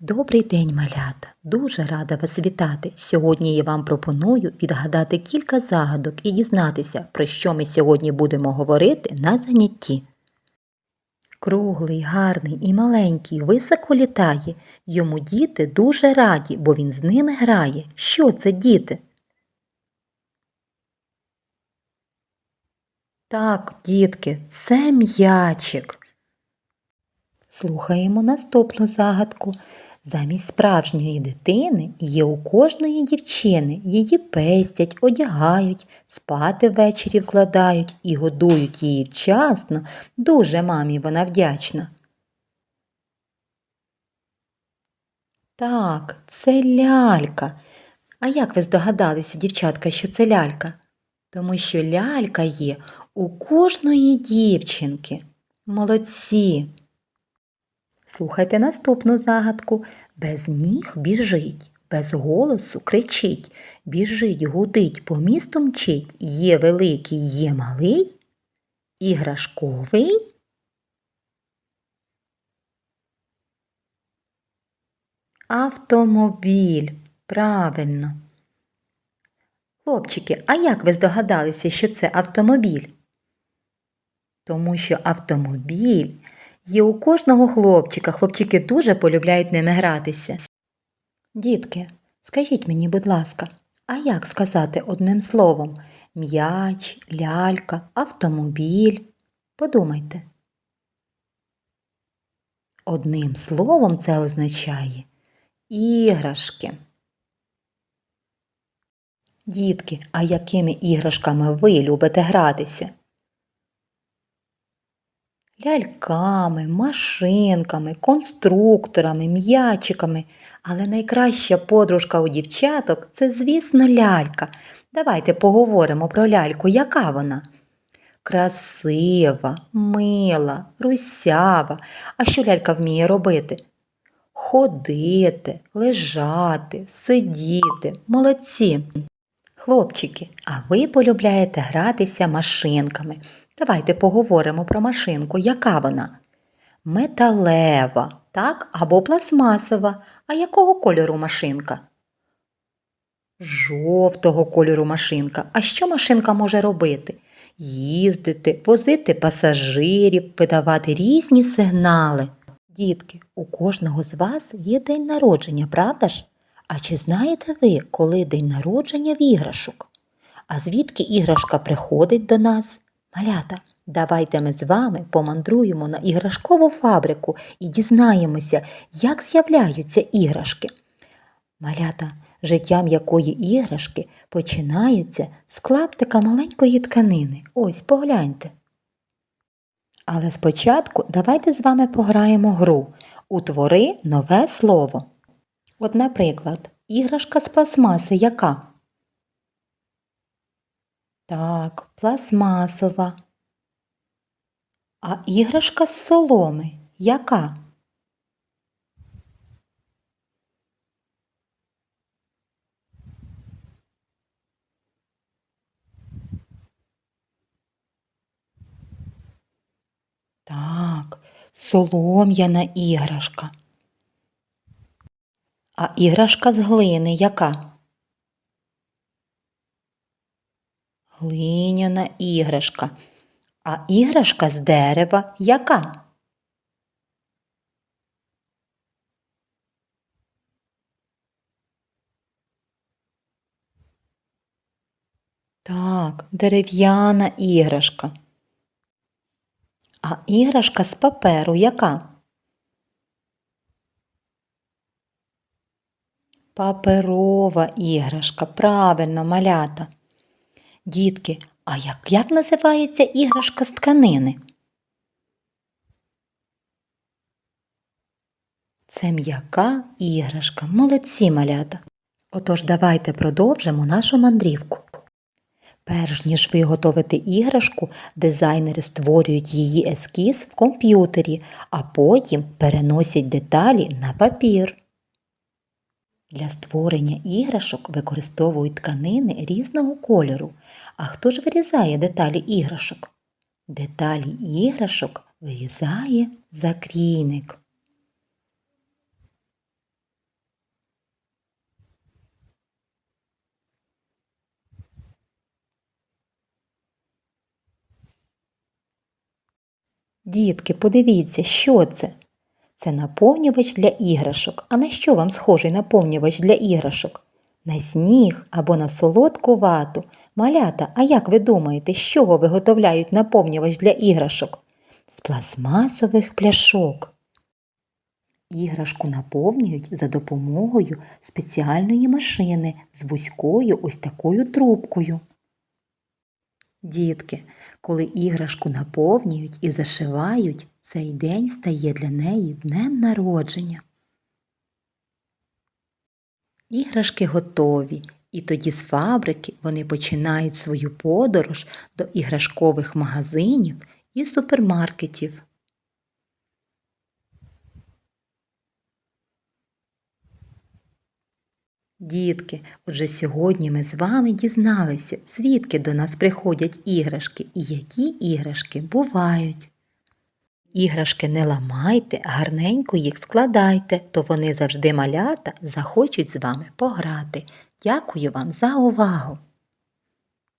Добрий день, малята! Дуже рада вас вітати. Сьогодні я вам пропоную відгадати кілька загадок і дізнатися, про що ми сьогодні будемо говорити на занятті. Круглий, гарний і маленький високо літає. Йому діти дуже раді, бо він з ними грає. Що це, діти? Так, дітки, це м'ячик. Слухаємо наступну загадку. Замість справжньої дитини є у кожної дівчини. Її пестять, одягають, спати ввечері вкладають і годують її вчасно. Дуже мамі вона вдячна. Так, це лялька. А як ви здогадалися, дівчатка, що це лялька? Тому що лялька є у кожної дівчинки. Молодці. Слухайте наступну загадку. Без ніг біжить, без голосу кричить, біжить, гудить, по місту мчить, є великий, є малий, іграшковий. Автомобіль. Правильно. Хлопчики, а як ви здогадалися, що це автомобіль? Тому що автомобіль є у кожного хлопчика. Хлопчики дуже полюбляють ними гратися. Дітки, скажіть мені, будь ласка, а як сказати одним словом м'яч, лялька, автомобіль? Подумайте. Одним словом це означає іграшки. Дітки, а якими іграшками ви любите гратися? Ляльками, машинками, конструкторами, м'ячиками. Але найкраща подружка у дівчаток це, звісно, лялька. Давайте поговоримо про ляльку. Яка вона? Красива, мила, русява. А що лялька вміє робити? Ходити, лежати, сидіти. Молодці. Хлопчики, а ви полюбляєте гратися машинками. Давайте поговоримо про машинку. Яка вона? Металева, так? Або пластмасова. А якого кольору машинка? Жовтого кольору машинка. А що машинка може робити? Їздити, возити пасажирів, видавати різні сигнали. Дітки, у кожного з вас є день народження, правда ж? А чи знаєте ви, коли день народження в іграшок? А звідки іграшка приходить до нас? Малята, давайте ми з вами помандруємо на іграшкову фабрику і дізнаємося, як з'являються іграшки. Малята, життям якої іграшки починаються з клаптика маленької тканини. Ось погляньте. Але спочатку давайте з вами пограємо гру. Утвори нове слово. От, наприклад, іграшка з пластмаси яка? Так, пластмасова. А іграшка з соломи яка? Так, солом'яна іграшка. А іграшка з глини яка? Глиняна іграшка. А іграшка з дерева яка? Так, дерев'яна іграшка. А іграшка з паперу яка? Паперова іграшка, правильно, малята. Дітки, а як, як називається іграшка з тканини? Це м'яка іграшка, молодці малята. Отож, давайте продовжимо нашу мандрівку. Перш ніж виготовити іграшку, дизайнери створюють її ескіз в комп'ютері, а потім переносять деталі на папір. Для створення іграшок використовують тканини різного кольору. А хто ж вирізає деталі іграшок? Деталі іграшок вирізає закрійник. Дітки, подивіться, що це? Це наповнювач для іграшок. А на що вам схожий наповнювач для іграшок? На сніг або на солодку вату. Малята, а як ви думаєте, з чого виготовляють наповнювач для іграшок? З пластмасових пляшок. Іграшку наповнюють за допомогою спеціальної машини з вузькою ось такою трубкою. Дітки, коли іграшку наповнюють і зашивають, цей день стає для неї днем народження. Іграшки готові, і тоді з фабрики вони починають свою подорож до іграшкових магазинів і супермаркетів. Дітки, отже сьогодні ми з вами дізналися, звідки до нас приходять іграшки і які іграшки бувають. Іграшки не ламайте, гарненько їх складайте, то вони завжди малята захочуть з вами пограти. Дякую вам за увагу!